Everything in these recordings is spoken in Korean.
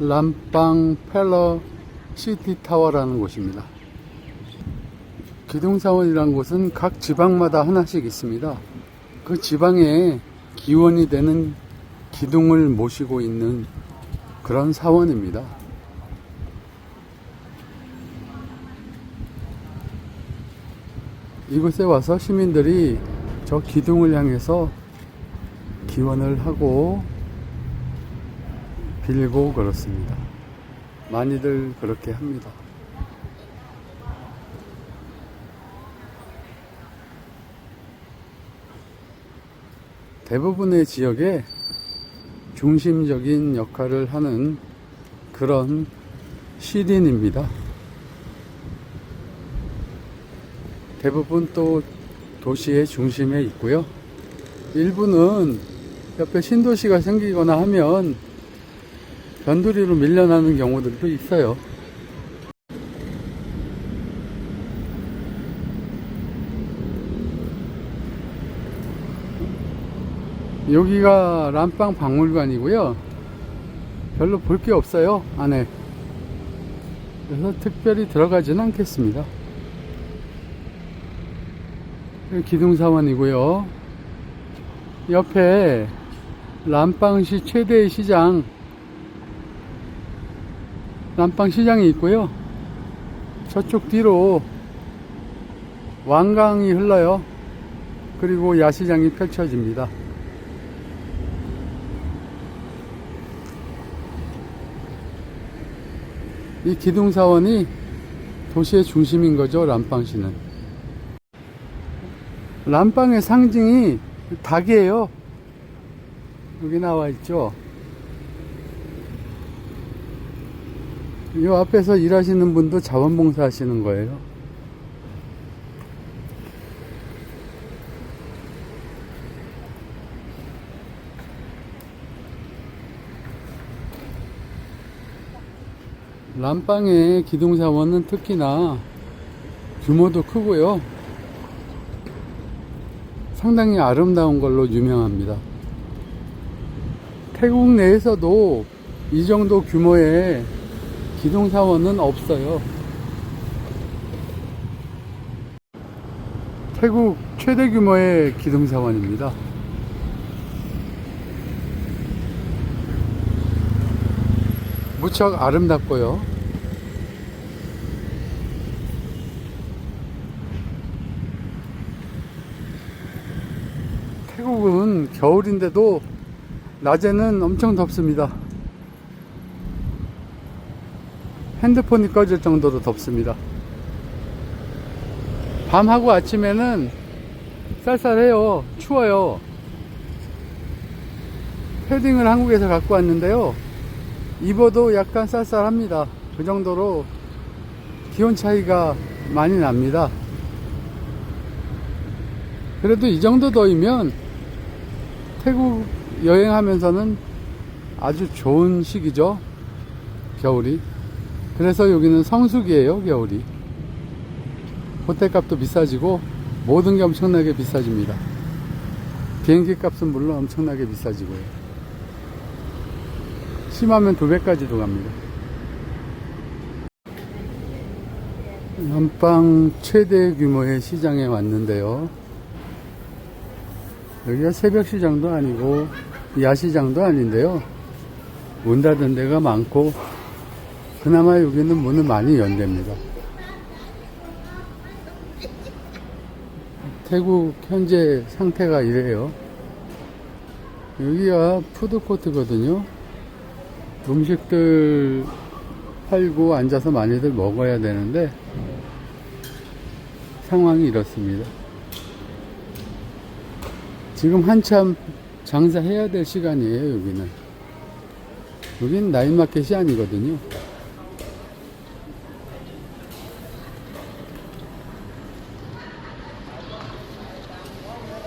람빵 펠러 시티 타워라는 곳입니다. 기둥사원이라는 곳은 각 지방마다 하나씩 있습니다. 그 지방에 기원이 되는 기둥을 모시고 있는 그런 사원입니다. 이곳에 와서 시민들이 저 기둥을 향해서 기원을 하고 빌고 그렇습니다. 많이들 그렇게 합니다. 대부분의 지역에 중심적인 역할을 하는 그런 시린입니다. 대부분 또 도시의 중심에 있고요. 일부는 옆에 신도시가 생기거나 하면 변두리로 밀려나는 경우들도 있어요. 여기가 람빵 박물관이고요. 별로 볼 게 없어요, 안에. 그래서 특별히 들어가지는 않겠습니다. 기둥사원이고요. 옆에 람빵시 최대의 시장, 람빵 시장이 있고요. 저쪽 뒤로 왕강이 흘러요. 그리고 야시장이 펼쳐집니다. 이 기둥사원이 도시의 중심인 거죠, 람빵시는. 람빵의 상징이 닭이에요. 여기 나와 있죠. 이 앞에서 일하시는 분도 자원봉사 하시는 거예요. 람빵의 기둥사원은 특히나 규모도 크고요. 상당히 아름다운 걸로 유명합니다. 태국 내에서도 이 정도 규모의 기둥 사원은 없어요. 태국 최대 규모의 기둥 사원입니다. 무척 아름답고요. 태국은 겨울인데도 낮에는 엄청 덥습니다. 핸드폰이 꺼질 정도로 덥습니다. 밤하고 아침에는 쌀쌀해요. 추워요. 패딩을 한국에서 갖고 왔는데요. 입어도 약간 쌀쌀합니다. 그 정도로 기온 차이가 많이 납니다. 그래도 이 정도 더위면 태국 여행하면서는 아주 좋은 시기죠. 겨울이. 그래서 여기는 성수기예요, 겨울이. 호텔 값도 비싸지고 모든 게 엄청나게 비싸집니다. 비행기 값은 물론 엄청나게 비싸지고요. 심하면 두 배까지도 갑니다. 연방 최대 규모의 시장에 왔는데요. 여기가 새벽 시장도 아니고 야시장도 아닌데요. 문 닫은 데가 많고 그나마 여기는 문을 많이 연답니다. 태국 현재 상태가 이래요. 여기가 푸드코트거든요. 음식들 팔고 앉아서 많이들 먹어야 되는데 상황이 이렇습니다. 지금 한참 장사해야 될 시간이에요, 여기는. 여긴 나이마켓이 아니거든요.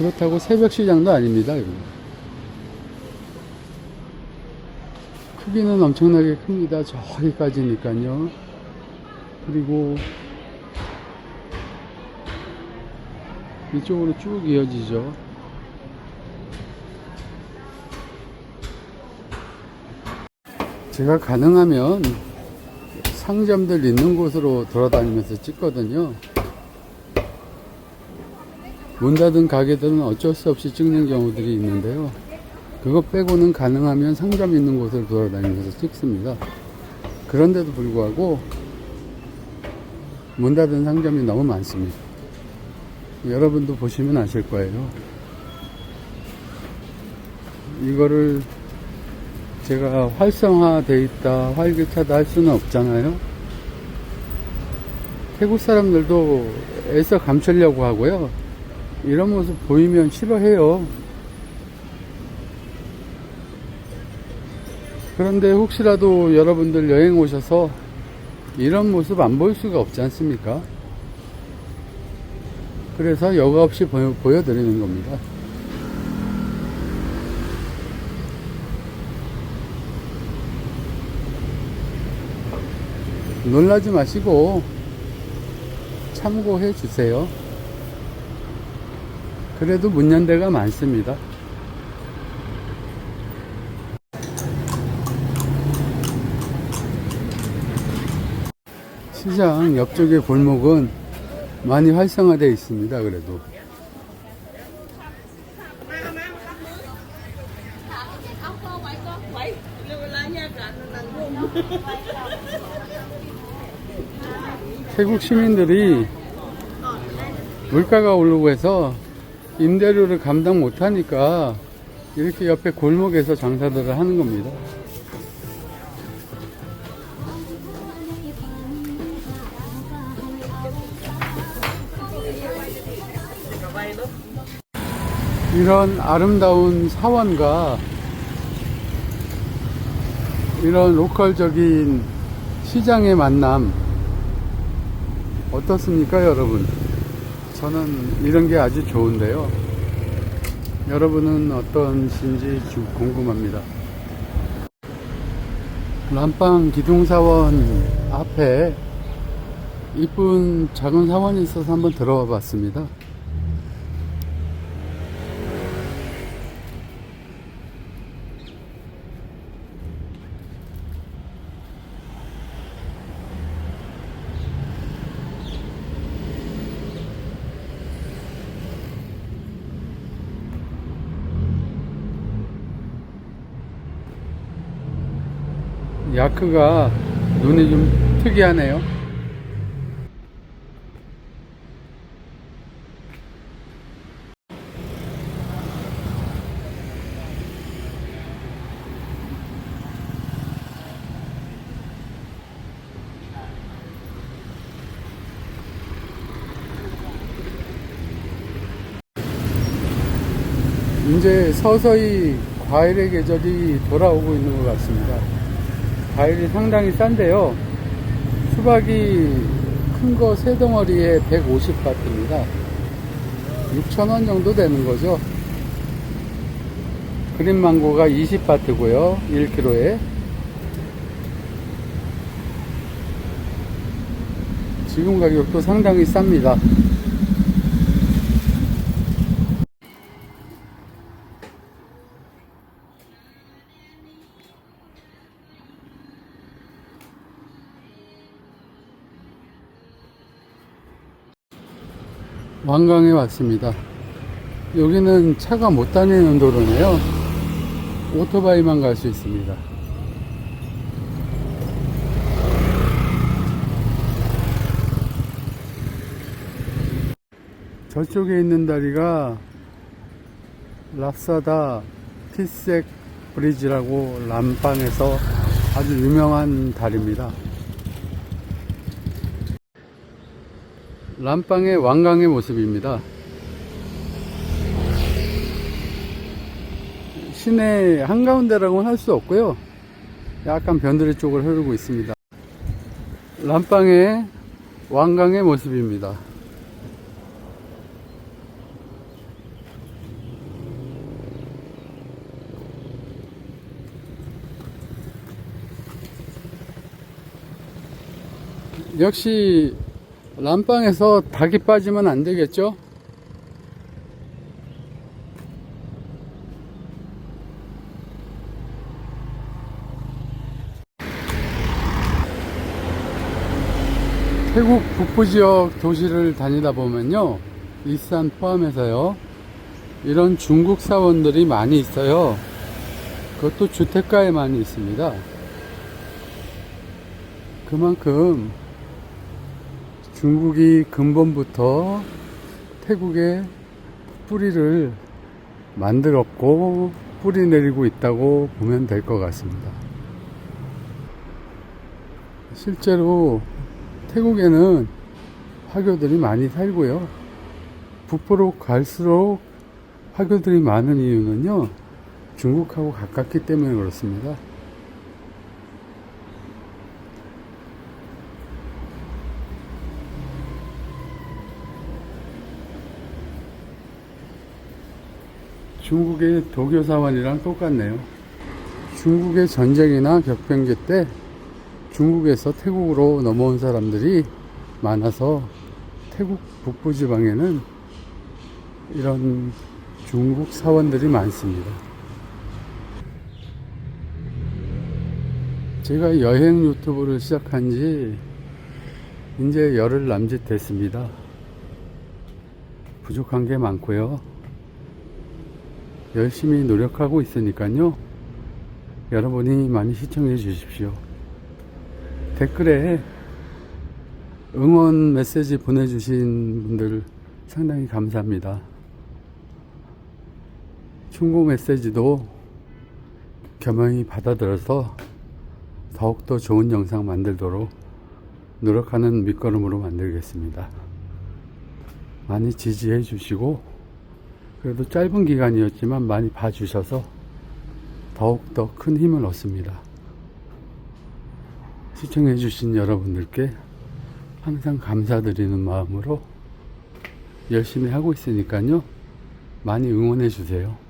그렇다고 새벽 시장도 아닙니다, 여기. 크기는 엄청나게 큽니다. 저기까지니까요. 그리고 이쪽으로 쭉 이어지죠. 제가 가능하면 상점들 있는 곳으로 돌아다니면서 찍거든요. 문 닫은 가게들은 어쩔 수 없이 찍는 경우들이 있는데요. 그것 빼고는 가능하면 상점 있는 곳을 돌아다니면서 찍습니다. 그런데도 불구하고 문 닫은 상점이 너무 많습니다. 여러분도 보시면 아실 거예요. 이거를 제가 활성화돼 있다, 활기차다 할 수는 없잖아요. 태국 사람들도 애써 감추려고 하고요. 이런 모습 보이면 싫어해요. 그런데 혹시라도 여러분들 여행 오셔서 이런 모습 안 보일 수가 없지 않습니까? 그래서 여과 없이 보여, 보여드리는 겁니다. 놀라지 마시고 참고해 주세요. 그래도 문 연 데가 많습니다. 시장 옆쪽의 골목은 많이 활성화되어 있습니다. 그래도 태국 시민들이 물가가 오르고 해서 임대료를 감당 못하니까 이렇게 옆에 골목에서 장사들을 하는 겁니다. 이런 아름다운 사원과 이런 로컬적인 시장의 만남 어떻습니까, 여러분? 저는 이런 게 아주 좋은데요. 여러분은 어떤신지 좀 궁금합니다. 람빵 기둥사원 앞에 이쁜 작은 사원이 있어서 한번 들어와 봤습니다. 야크가 눈이 좀 특이하네요. 이제 서서히 과일의 계절이 돌아오고 있는 것 같습니다. 과일이 상당히 싼데요. 수박이 큰 거 세 덩어리에 150바트입니다. 6,000원 정도 되는 거죠. 그린망고가 20바트고요. 1kg에. 지금 가격도 상당히 쌉니다. 왕강에 왔습니다. 여기는 차가 못 다니는 도로네요. 오토바이만 갈 수 있습니다. 저쪽에 있는 다리가 랍사다 피색 브리지라고 람빵에서 아주 유명한 다리입니다. 람빵의 왕강의 모습입니다. 시내 한가운데라고는 할 수 없고요. 약간 변두리 쪽을 흐르고 있습니다. 람빵의 왕강의 모습입니다. 역시 람빵에서 닭이 빠지면 안 되겠죠? 태국 북부 지역 도시를 다니다 보면요. 일산 포함해서요. 이런 중국 사원들이 많이 있어요. 그것도 주택가에 많이 있습니다. 그만큼 중국이 근본부터 태국에 뿌리를 만들었고 뿌리 내리고 있다고 보면 될 것 같습니다. 실제로 태국에는 화교들이 많이 살고요. 북부로 갈수록 화교들이 많은 이유는요. 중국하고 가깝기 때문에 그렇습니다. 중국의 도교 사원이랑 똑같네요. 중국의 전쟁이나 격변기 때 중국에서 태국으로 넘어온 사람들이 많아서 태국 북부 지방에는 이런 중국 사원들이 많습니다. 제가 여행 유튜브를 시작한 지 이제 열흘 남짓 됐습니다. 부족한 게 많고요. 열심히 노력하고 있으니까요. 여러분이 많이 시청해 주십시오. 댓글에 응원 메시지 보내주신 분들 상당히 감사합니다. 충고 메시지도 겸허히 받아들여서 더욱더 좋은 영상 만들도록 노력하는 밑거름으로 만들겠습니다. 많이 지지해 주시고 그래도 짧은 기간이었지만 많이 봐주셔서 더욱더 큰 힘을 얻습니다. 시청해주신 여러분들께 항상 감사드리는 마음으로 열심히 하고 있으니까요. 많이 응원해주세요.